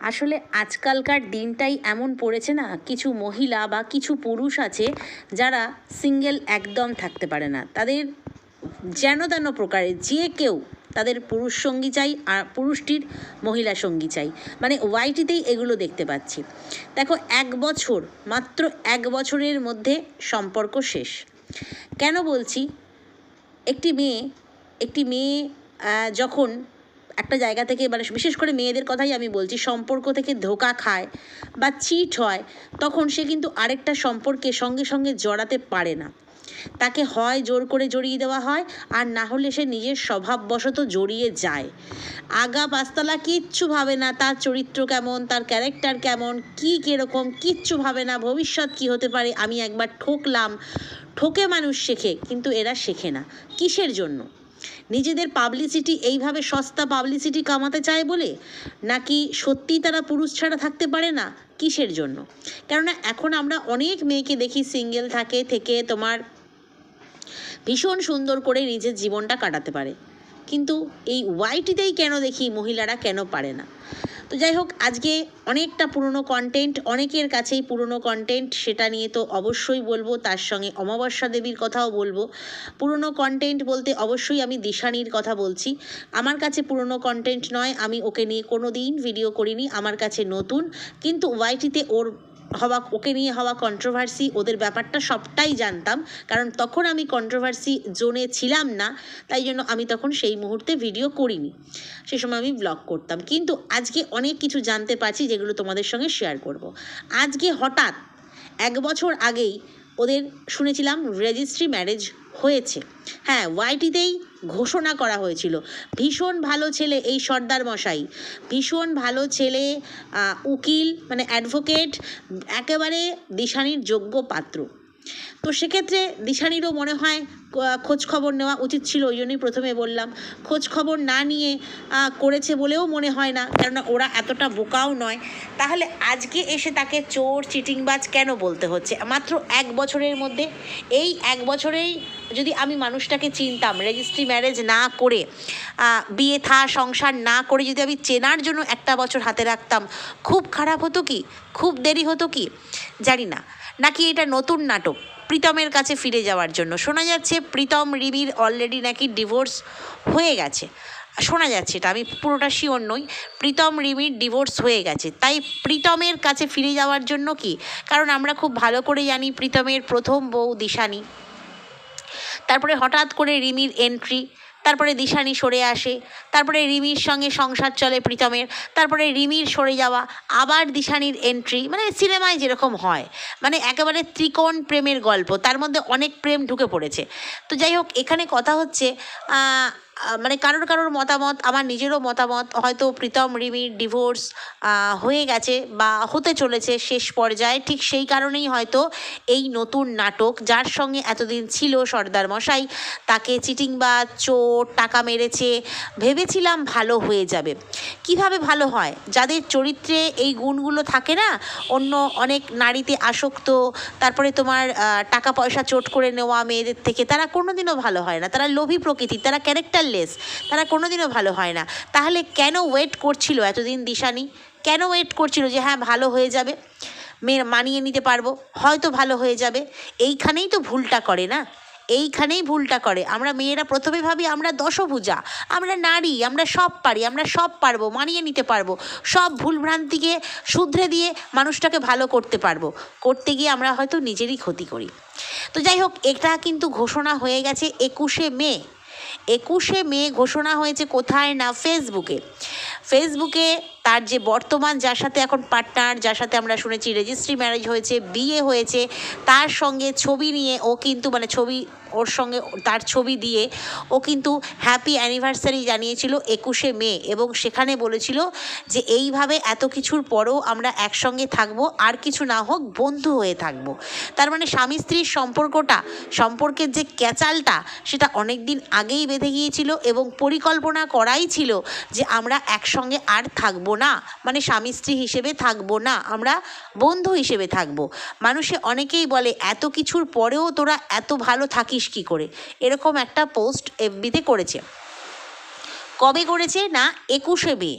আসলে আজকালকার দিনটাই এমন পড়েছে না, কিছু মহিলা বা কিছু পুরুষ আছে যারা সিঙ্গেল একদম থাকতে পারে না। তাদের যেন তেন প্রকারে যে কেউ তাদের পুরুষ সঙ্গী চাই আর পুরুষটির মহিলা সঙ্গী চাই। মানে ওয়াইটিতেই এগুলো দেখতে পাচ্ছি। দেখো, এক বছর, মাত্র এক বছরের মধ্যে সম্পর্ক শেষ। কেন বলছি? একটি মেয়ে একটি মেয়ে যখন একটা জায়গা থেকে মানে বিশেষ করে মেয়েদের কথাই আমি বলছি, সম্পর্ক থেকে ধোকা খায় বা চিট হয়, তখন সে কিন্তু আরেকটা সম্পর্কে সঙ্গে সঙ্গে জড়াতে পারে না। তাকে হয় জোর করে জড়িয়ে দেওয়া হয়, আর না হলে সে নিজের স্বভাববশত জড়িয়ে যায়। আগা পাঁচতলা কিচ্ছু ভাবে না তার চরিত্র কেমন, তার ক্যারেক্টার কেমন, কী কীরকম, কিচ্ছু ভাবে না, ভবিষ্যৎ কী হতে পারে, আমি একবার ঠকলাম, ঠকে মানুষ শেখে, কিন্তু এরা শেখে না। কিসের জন্য? নিজেদের পাবলিসিটি এইভাবে সস্তা পাবলিসিটি কামাতে চায় বলে? নাকি সত্যিই তারা পুরুষ ছাড়া থাকতে পারে না? কিসের জন্য? কেননা এখন আমরা অনেক মেয়েকে দেখি সিঙ্গেল থাকে, থেকে তোমার ভীষণ সুন্দর করে নিজের জীবনটা কাটাতে পারে। কিন্তু এই ওয়াইটিতেই কেন দেখি মহিলারা কেন পারে না? তো যাই হোক, আজকে অনেকটা পুরনো কন্টেন্ট অনেকের কাছেই পুরনো কন্টেন্ট সেটা নিয়ে তো অবশ্যই বলব। তার সঙ্গে অমাবস্যা দেবীর কথাও বলব। পুরনো কন্টেন্ট বলতে অবশ্যই আমি দিশানির কথা বলছি। আমার কাছে পুরনো কন্টেন্ট নয়, আমি ওকে নিয়ে কোনো দিন ভিডিও করিনি, আমার কাছে নতুন। কিন্তু ওয়াইটিতে ওর হওয়া, ওকে নিয়ে হওয়া কন্ট্রোভার্সি ওদের ব্যাপারটা সবটাই জানতাম। কারণ তখন আমি কন্ট্রোভার্সি জোনে ছিলাম না, তাই জন্য আমি তখন সেই মুহূর্তে ভিডিও করিনি। সে সময় আমি ব্লগ করতাম। কিন্তু আজকে অনেক কিছু জানতে পারছি যেগুলো তোমাদের সঙ্গে শেয়ার করব। আজকে হঠাৎ এক বছর আগেই ওদের শুনেছিলাম রেজিস্ট্রি ম্যারেজ হয়েছে। হ্যাঁ ওয়াইটিতেই ঘোষণা করা হয়েছিল। ভীষণ ভালো ছেলে এই সর্দার মশাই। ভীষণ ভালো ছেলে উকিল মানে অ্যাডভোকেট একেবারে দিশানির যোগ্য পাত্র। তো সেক্ষেত্রে দিশানিরও মনে হয় খোঁজ খবর নেওয়া উচিত ছিল, ওই জন্যই প্রথমে বললাম। খোঁজ খবর না নিয়ে করেছে বলেও মনে হয় না, কেননা ওরা এতটা বোকাও নয়। তাহলে আজকে এসে তাকে চোর, চিটিংবাজ কেন বলতে হচ্ছে? মাত্র এক বছরের মধ্যে, এই এক বছরেই যদি আমি মানুষটাকে চিনতাম রেজিস্ট্রি ম্যারেজ না করে বিয়ে থা, সংসার না করে যদি আমি চেনার জন্য একটা বছর হাতে রাখতাম, খুব খারাপ হতো কি? খুব দেরি হতো কি? জানি না। নাকি এটা নতুন নাটক? প্রীতমের কাছে ফিরে যাওয়ার জন্য। শোনা যাচ্ছে প্রীতম রিমির অলরেডি নাকি ডিভোর্স হয়ে গেছে। শোনা যাচ্ছে এটা, আমি পুরোটা শিওর নই। প্রীতম রিমির ডিভোর্স হয়ে গেছে। তাই প্রীতমের কাছে ফিরে যাওয়ার জন্য কি? কারণ আমরা খুব ভালো করে জানি প্রীতমের প্রথম বউ দিশানি। তারপরে হঠাৎ করে রিমির এন্ট্রি তারপরে দিশানি সরে আসে, তারপরে রিমির সঙ্গে সংসার চলে প্রীতমের, তারপরে রিমির সরে যাওয়া, আবার দিশানির এন্ট্রি মানে সিনেমায় যেরকম হয় মানে একেবারে ত্রিকোণ প্রেমের গল্প, তার মধ্যে অনেক প্রেম ঢুকে পড়েছে। তো যাই হোক, এখানে কথা হচ্ছে মানে কারোর কারোর মতামত, আমার নিজেরও মতামত, হয়তো প্রীতম রিমির ডিভোর্স হয়ে গেছে বা হতে চলেছে শেষ পর্যায়ে, ঠিক সেই কারণেই হয়তো এই নতুন নাটক, যার সঙ্গে এতদিন ছিল সর্দার মশাই, তাকে চিটিং বা চোর, টাকা মেরেছে, ভেবেছিলাম ভালো হয়ে যাবে। কীভাবে ভালো হয়? যাদের চরিত্রে এই গুণগুলো থাকে না, অন্য অনেক নারীতে আসক্ত, তারপরে তোমার টাকা পয়সা চোট করে নেওয়া মেয়েদের থেকে, তারা কোনোদিনও ভালো হয় না। তারা লোভী প্রকৃতির, তারা ক্যারেক্টারলেস তারা কোনোদিনও ভালো হয় না। তাহলে কেন ওয়েট করছিল এতদিন দিশানি? কেন ওয়েট করছিল যে হ্যাঁ ভালো হয়ে যাবে? মেয়ে মানিয়ে নিতে পারব, হয়তো ভালো হয়ে যাবে। এইখানেই তো ভুলটা করে না? এইখানেই ভুলটা করে। আমরা মেয়েরা প্রথমে ভাবি আমরা দশভুজা, আমরা নারী, আমরা সব পারি, আমরা সব পারব, মানিয়ে নিতে পারব। সব ভুলভ্রান্তিকে শুধরে দিয়ে মানুষটাকে ভালো করতে পারব। করতে গিয়ে আমরা হয়তো নিজেরই ক্ষতি করি। তো যাই হোক, এটা কিন্তু ঘোষণা হয়ে গেছে একুশে মে। একুশে মে ঘোষণা হয়েছে কোথায় না ফেসবুকে ফেসবুকে তার যে বর্তমান, যার সাথে এখন পার্টনার যার সাথে আমরা শুনেছি রেজিস্ট্রি ম্যারেজ হয়েছে, বিয়ে হয়েছে, তার সঙ্গে ছবি নিয়ে ও কিন্তু মানে ছবি ওর সঙ্গে তার ছবি দিয়ে ও কিন্তু হ্যাপি অ্যানিভার্সারি জানিয়েছিল একুশে মে এবং সেখানে বলেছিল যে এইভাবে এত কিছুর পরেও আমরা একসঙ্গে থাকব, আর কিছু না হোক বন্ধু হয়ে থাকব। তার মানে স্বামী স্ত্রীর সম্পর্কটা, সম্পর্কের যে ক্যাচালটা, সেটা অনেক দিন আগেই বেঁধে গিয়েছিল এবং পরিকল্পনা করাই ছিল যে আমরা একসঙ্গে আর থাকব না মানে স্বামী স্ত্রী হিসেবে থাকব না, আমরা বন্ধু হিসেবে থাকব। মানুষে অনেকেই বলে, এত কিছুর পরেও তোরা এত ভালো থাকিস কী করে? এরকম একটা পোস্ট এফবিতে করেছে। কবে করেছে না, একুশে মে।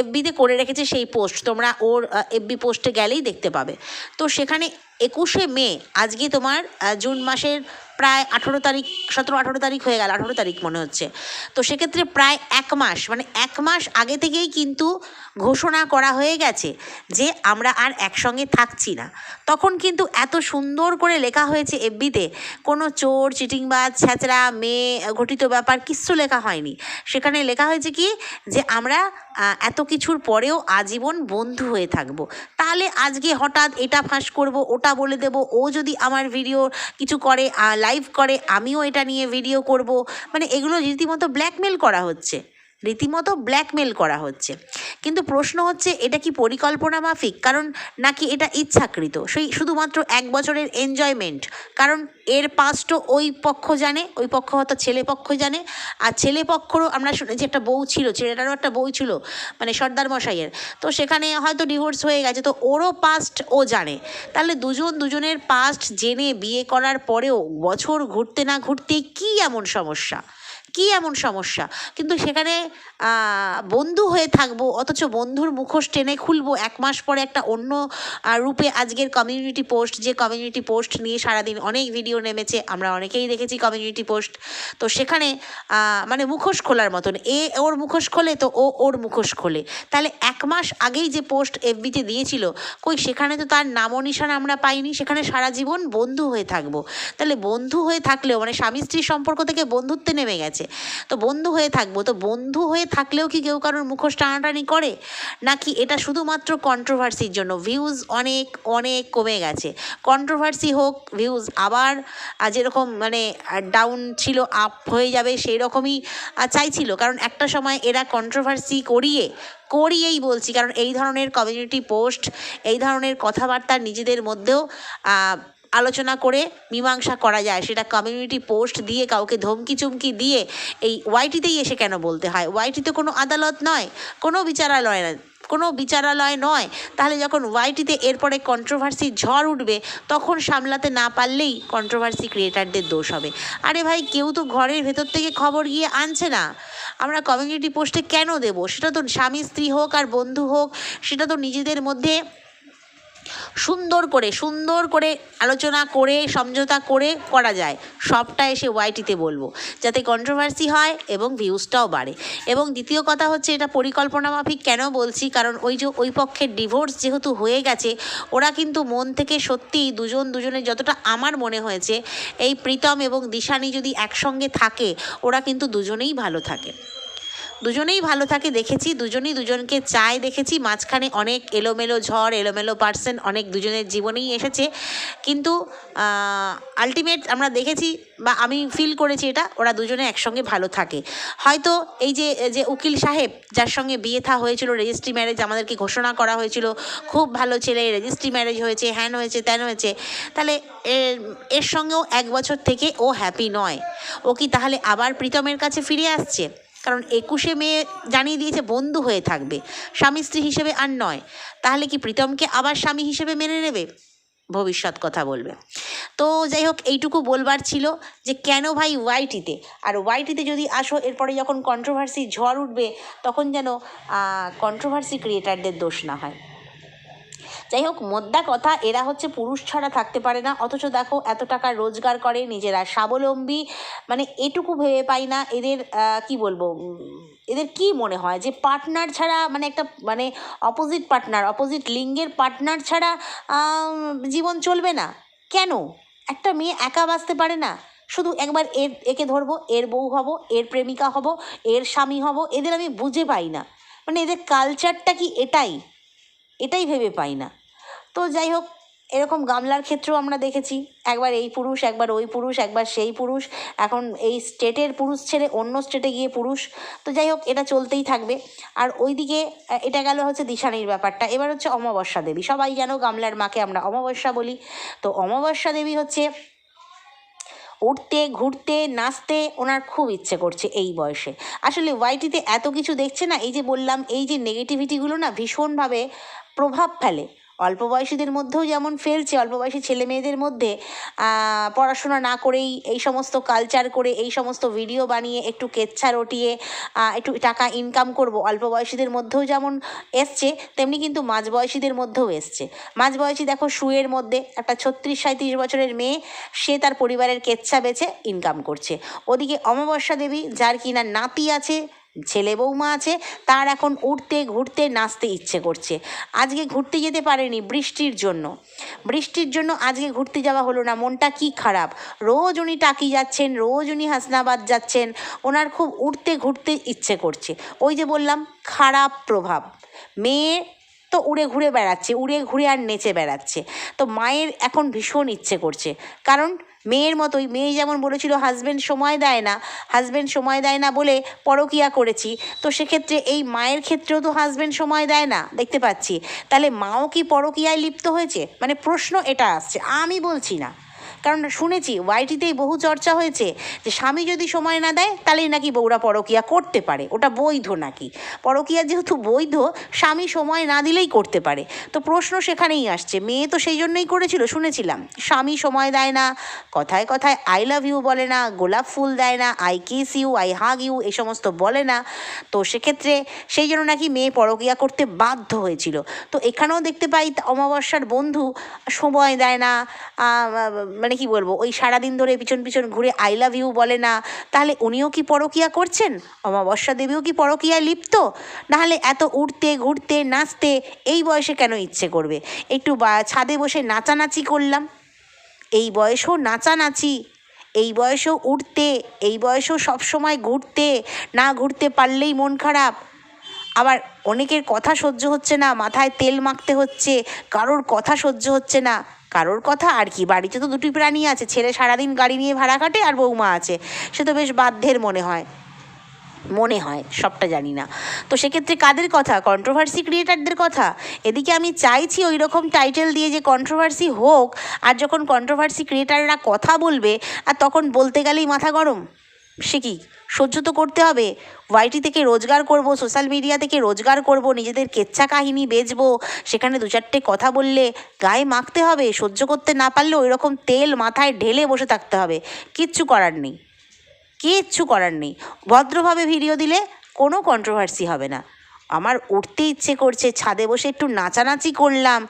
এফবিতে করে রেখেছে সেই পোস্ট, তোমরা ওর এফবি পোস্টে গেলেই দেখতে পাবে। তো সেখানে একুশে মে, আজকে তোমার জুন মাসের প্রায় আঠেরো তারিখ, সতেরো, আঠেরো তারিখ হয়ে গেল, আঠেরো তারিখ মনে হচ্ছে। তো সেক্ষেত্রে প্রায় এক মাস মানে এক মাস আগে থেকেই কিন্তু ঘোষণা করা হয়ে গেছে যে আমরা আর একসঙ্গে থাকছি না। তখন কিন্তু এত সুন্দর করে লেখা হয়েছে এফবিতে, কোনো চোর, চিটিংবাজ ছ্যাচড়া মেয়ে, ঘটিত ব্যাপার কিচ্ছু লেখা হয়নি। সেখানে লেখা হয়েছে কি? যে আমরা এত কিছুর পরেও আজীবন বন্ধু হয়ে থাকব। তাহলে আজকে হঠাৎ এটা ফাঁস করব, ওটা বলে দেব, ও যদি আমার ভিডিও কিছু করে লাইভ করে, আমিও এটা নিয়ে ভিডিও করব। মানে এগুলো রীতিমতো ব্ল্যাকমেল করা হচ্ছে। রীতিমতো ব্ল্যাকমেল করা হচ্ছে। কিন্তু প্রশ্ন হচ্ছে, এটা কি পরিকল্পনা মাফিক? কারণ নাকি এটা ইচ্ছাকৃত? সেই শুধুমাত্র এক বছরের এনজয়মেন্ট কারণ এর পাস্টও ওই পক্ষ জানে, ওই পক্ষ হয়তো ছেলে পক্ষ জানে। আর ছেলে পক্ষরও আমরা শুনেছি, একটা বউ ছিল, ছেলেটারও একটা বউ ছিল মানে সর্দার মশাইয়ের। তো সেখানে হয়তো ডিভোর্স হয়ে গেছে, তো ওরও পাস্ট ও জানে। তাহলে দুজন দুজনের পাস্ট জেনে বিয়ে করার পরেও বছর ঘুরতে না ঘুরতে কী এমন সমস্যা? কী এমন সমস্যা? কিন্তু সেখানে বন্ধু হয়ে থাকব, অথচ বন্ধুর মুখোশ টেনে খুলবো এক মাস পরে একটা অন্য রূপে আজকের কমিউনিটি পোস্ট যে কমিউনিটি পোস্ট নিয়ে সারাদিন অনেক ভিডিও নেমেছে, আমরা অনেকেই দেখেছি কমিউনিটি পোস্ট তো সেখানে মানে মুখোশ খোলার মতন, এ ওর মুখোশ খোলে তো ও ওর মুখোশ খোলে। তাহলে এক মাস আগেই যে পোস্ট এফবিতে দিয়েছিল, কই সেখানে তো তার নামও নিশান আমরা পাইনি, সেখানে সারা জীবন বন্ধু হয়ে থাকব। তাহলে বন্ধু হয়ে থাকলেও মানে স্বামী স্ত্রীর সম্পর্ক থেকে বন্ধুত্বে নেমে গেছে। তো বন্ধু হয়ে থাকব। তো বন্ধু হয়ে থাকলেও কি কেউ কারোর মুখোশ টানাটানি করে? নাকি এটা শুধুমাত্র কন্ট্রোভার্সির জন্য? ভিউজ অনেক অনেক কমে গেছে। কন্ট্রোভার্সি হোক ভিউজ আবার যেরকম মানে ডাউন ছিল আপ হয়ে যাবে সেই রকমই চাইছিল। কারণ একটা সময় এরা কন্ট্রোভার্সি করিয়ে, করিয়েই বলছি, কারণ এই ধরনের কমিউনিটি পোস্ট এই ধরনের কথাবার্তা নিজেদের মধ্যেও আলোচনা করে মীমাংসা করা যায়। সেটা কমিউনিটি পোস্ট দিয়ে, কাউকে ধমকি চুমকি দিয়ে এই ওয়াইটিতেই এসে কেন বলতে হয়? ওয়াইটিতে কোনো আদালত নয়, কোনো বিচারালয় নয়, কোনো বিচারালয় নয়। তাহলে যখন ওয়াইটিতে এরপরে কন্ট্রোভার্সি ঝড় উঠবে, তখন সামলাতে না পারলেই কন্ট্রোভার্সি ক্রিয়েটারদের দোষ হবে। আরে ভাই, কেউ তো ঘরের ভেতর থেকে খবর গিয়ে আনছে না। আমরা কমিউনিটি পোস্টে কেন দেব? সেটা তো স্বামী, স্ত্রী হোক আর বন্ধু হোক, সেটা তো নিজেদের মধ্যে সুন্দর করে সুন্দর করে আলোচনা করে, সমঝোতা করে করা যায়। সবটা এসে ওয়াইটিতে বলব। যাতে কন্ট্রোভার্সি হয় এবং ভিউজটাও বাড়ে। এবং দ্বিতীয় কথা হচ্ছে, এটা পরিকল্পনা মাফিক কেন বলছি? কারণ ওই যে, ওই পক্ষের ডিভোর্স যেহেতু হয়ে গেছে, ওরা কিন্তু মন থেকে সত্যিই দুজন দুজনের যতটা আমার মনে হয়েছে, এই প্রীতম এবং দিশানি যদি একসঙ্গে থাকে, ওরা কিন্তু দুজনেই ভালো থাকে। দুজনেই ভালো থাকে, দেখেছি। দুজনেই দুজনকে চায়, দেখেছি। মাঝখানে অনেক এলোমেলো ঝড়, এলোমেলো পার্সন অনেক দুজনের জীবনেই এসেছে। কিন্তু আলটিমেট আমরা দেখেছি বা আমি ফিল করেছি এটা, ওরা দুজনে একসঙ্গে ভালো থাকে। হয়তো এই যে যে উকিল সাহেব, যার সঙ্গে বিয়ে থা হয়েছিল রেজিস্ট্রি ম্যারেজ আমাদেরকে ঘোষণা করা হয়েছিল, খুব ভালো ছেলে রেজিস্ট্রি ম্যারেজ হয়েছে, হ্যান হয়েছে, ত্যান হয়েছে, তাহলে এর এর সঙ্গেও এক বছর থেকে ও হ্যাপি নয়। ও কি তাহলে আবার প্রীতমের কাছে ফিরে আসছে? কারণ একুশে মেয়ে জানিয়ে দিয়েছে বন্ধু হয়ে থাকবে। স্বামী স্ত্রী হিসেবে আর নয়। তাহলে কি প্রীতমকে আবার স্বামী হিসেবে মেনে নেবে? ভবিষ্যৎ কথা বলবে। তো যাই হোক, এইটুকু বলবার ছিল যে কেন ভাই ওয়াইটিতে? আর ওয়াইটিতে যদি আসো, এরপরে যখন কন্ট্রোভার্সি ঝড় উঠবে, তখন যেন কন্ট্রোভার্সি ক্রিয়েটারদের দোষ না হয়। যাই হোক, মোদ্দা কথা, এরা হচ্ছে পুরুষ ছাড়া থাকতে পারে না। অথচ দেখো, এত টাকা রোজগার করে নিজেরা। স্বাবলম্বী মানে এটুকু ভেবে পাই না। এদের কি বলব এদের কি মনে হয়? যে পার্টনার ছাড়া মানে একটা মানে অপোজিট পার্টনার অপোজিট লিঙ্গের পার্টনার ছাড়া জীবন চলবে না। কেন? একটা মেয়ে একা বাঁচতে পারে না। শুধু একবার এর, একে ধরবো, এর বউ হব, এর প্রেমিকা হব, এর স্বামী হব, এদের আমি বুঝে পাই না। মানে এদের কালচারটা কি এটাই? এটাই ভেবে পাই না। তো যাই হোক, এরকম গামলার ক্ষেত্রেও আমরা দেখেছি, একবার এই পুরুষ, একবার ওই পুরুষ, একবার সেই পুরুষ। এখন এই স্টেটের পুরুষ ছেড়ে অন্য স্টেটে গিয়ে পুরুষ। তো যাই হোক, এটা চলতেই থাকবে। আর ওইদিকে এটা গেল হচ্ছে দিশানির ব্যাপারটা। এবার হচ্ছে অমাবস্যা দেবী। সবাই জানো গামলার মাকে আমরা অমাবস্যা বলি। তো অমাবস্যা দেবী হচ্ছে উঠতে, ঘুরতে, নাচতে ওনার খুব ইচ্ছে করছে এই বয়সে। আসলে ওয়াইটিতে এত কিছু দেখছে না, এই যে বললাম, এই যে নেগেটিভিটিগুলো না ভীষণভাবে প্রভাব ফেলে। অল্প বয়সীদের মধ্যেও যেমন ফেলছে, অল্প বয়সী ছেলে মেয়েদের মধ্যে পড়াশোনা না করেই এই সমস্ত কালচার করে, এই সমস্ত ভিডিও বানিয়ে একটু কেচ্ছা রটিয়ে একটু টাকা ইনকাম করব। অল্প বয়সীদের মধ্যেও যেমন এসছে, তেমনি কিন্তু মাঝবয়সীদের মধ্যেও এসছে। মাঝবয়সী দেখো শুয়ের মধ্যে একটা ছত্রিশ সাঁত্রিশ বছরের মেয়ে, সে তার পরিবারের কেচ্ছা বেছে ইনকাম করছে। ওদিকে অমাবস্যা দেবী, যার কিনা নাতি আছে ছেলে বৌমা আছে, তার এখন উঠতে, ঘুরতে, নাচতে ইচ্ছে করছে। আজকে ঘুরতে যেতে পারেনি বৃষ্টির জন্য। বৃষ্টির জন্য আজকে ঘুরতে যাওয়া হলো না, মনটা কি খারাপ? রোজ উনি টাকি যাচ্ছেন, রোজ উনি হাসনাবাদ যাচ্ছেন, ওনার খুব উঠতে, ঘুরতে ইচ্ছে করছে। ওই যে বললাম, খারাপ প্রভাব। মেয়ে তো উড়ে ঘুরে বেড়াচ্ছে, উড়ে ঘুরে আর নেচে বেড়াচ্ছে। তো মায়ের এখন ভীষণ ইচ্ছে করছে। কারণ মেয়ের মতোই, মেয়ে যেমন বলেছিল হাজব্যান্ড সময় দেয় না হাজব্যান্ড সময় দেয় না বলে পরকিয়া করেছি। তো সেক্ষেত্রে এই মায়ের ক্ষেত্রেও তো হাজব্যান্ড সময় দেয় না, দেখতে পাচ্ছি। তাহলে মাও কি পরকিয়ায় লিপ্ত হয়েছে? মানে প্রশ্ন এটা আসছে, আমি বলছি না। কারণ শুনেছি ওয়াইটিতেই বহু চর্চা হয়েছে যে স্বামী যদি সময় না দেয় তাহলেই নাকি বউরা পরকিয়া করতে পারে। ওটা বৈধ নাকি? পরকিয়া যেহেতু বৈধ স্বামী সময় না দিলেই করতে পারে। তো প্রশ্ন সেখানেই আসছে। মেয়ে তো সেই জন্যই করেছিল শুনেছিলাম। স্বামী সময় দেয় না কথায় কথায় আই লাভ ইউ বলে না গোলাপ ফুল দেয় না I kiss you I hug you এই সমস্ত বলে না। তো সেক্ষেত্রে সেই জন্য নাকি মেয়ে পরকিয়া করতে বাধ্য হয়েছিল। তো এখানেও দেখতে পাই অমাবস্যার বন্ধু সময় দেয় না আহ, মানে কি বলব, ওই সারাদিন ধরে পিছন পিছন ঘুরে আই লাভ ইউ বলে না, তাহলে উনিও কি পরকিয়া করছেন? অমাবস্যা দেবীও কি পরকিয়ায় লিপ্ত? নাহলে এত উঠতে ঘুরতে, নাচতে এই বয়সে কেন ইচ্ছে করবে? একটু ছাদে বসে নাচানাচি করলাম। এই বয়সেও নাচানাচি, এই বয়সেও উঠতে এই বয়সেও সবসময় ঘুরতে, না ঘুরতে পারলেই মন খারাপ। আবার অনেকের কথা সহ্য হচ্ছে না, মাথায় তেল মাখতে হচ্ছে, কারোর কথা সহ্য হচ্ছে না। কারোর কথা আর কি? বাড়িতে তো দুটি প্রাণী আছে, ছেলে সারাদিন গাড়ি নিয়ে ভাড়া কাটে আর বৌমা আছে। সে তো বেশ বাধ্যের মনে হয়। মনে হয়, সবটা জানি না। তো সেক্ষেত্রে কাদের কথা? কন্ট্রোভার্সি ক্রিয়েটারদের কথা? এদিকে আমি চাইছি ওই রকম টাইটেল দিয়ে যে কন্ট্রোভার্সি হোক, আর যখন কন্ট্রোভার্সি ক্রিয়েটাররা কথা বলবে, আর তখন বলতে গেলেই মাথা গরম? সে কি? সহ্য তো করতে হবে। ওয়াইটি থেকে রোজগার করব সোশ্যাল মিডিয়া থেকে রোজগার করব, নিজেদের কেচ্ছা কাহিনী বেচবো, সেখানে দু চারটে কথা বললে গায়ে মাখতে হবে, সহ্য করতে না পারলে ওই রকম তেল মাথায় ঢেলে বসে থাকতে হবে। কিচ্ছু করার নেই। কিচ্ছু করার নেই। ভদ্রভাবে ভিডিও দিলে কোনো কন্ট্রোভার্সি হবে না। আমার উঠতে ইচ্ছে করছে, ছাদে বসে একটু নাচানাচি করলাম।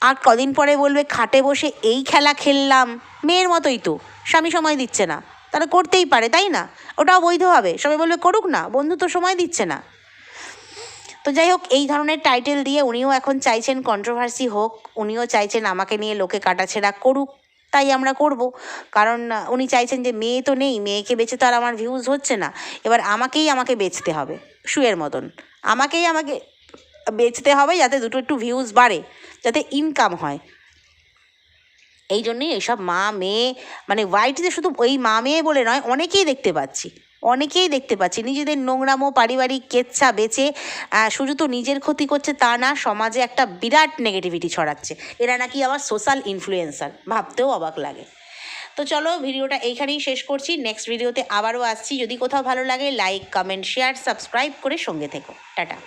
আর কদিন পরে বলবে, খাটে বসে এই খেলা খেললাম। মেয়ের মতোই তো, স্বামী সময় দিচ্ছে না। তারা করতেই পারে, তাই না? ওটাও বৈধ হবে। সবাই বলবে, করুক না, বন্ধু তো সময় দিচ্ছে না। তো যাই হোক, এই ধরনের টাইটেল দিয়ে উনিও এখন চাইছেন কন্ট্রোভার্সি হোক, উনিও চাইছেন আমাকে নিয়ে লোকে কাটাছেড়া করুক, তাই আমরা করব। কারণ উনি চাইছেন যে মেয়ে তো নেই, মেয়েকে বেচে তো আর আমার ভিউজ হচ্ছে না। এবার আমাকেই আমাকে বেচতে হবে শুয়ের মতন। আমাকেই আমাকে বেচতে হবে যাতে দুটো একটু ভিউজ বাড়ে, যাতে ইনকাম হয়। এই জন্যই এইসব মা, মেয়ে মানে ওয়াইটিতে শুধু ওই মা, মেয়ে বলে নয়, অনেকেই দেখতে পাচ্ছি। অনেকেই দেখতে পাচ্ছি। নিজেদের নোংরামো, পারিবারিক কেচ্ছা বেচে শুধু তো নিজের ক্ষতি করছে তা না, সমাজে একটা বিরাট নেগেটিভিটি ছড়াচ্ছে। এরা নাকি আবার সোশ্যাল ইনফ্লুয়েন্সার ভাবতেও অবাক লাগে। তো চলো ভিডিওটা এইখানেই শেষ করছি। নেক্সট ভিডিওতে আবারও আসছি। যদি কোথাও ভালো লাগে লাইক কমেন্ট শেয়ার সাবস্ক্রাইব করে সঙ্গে থেকো। টাটা।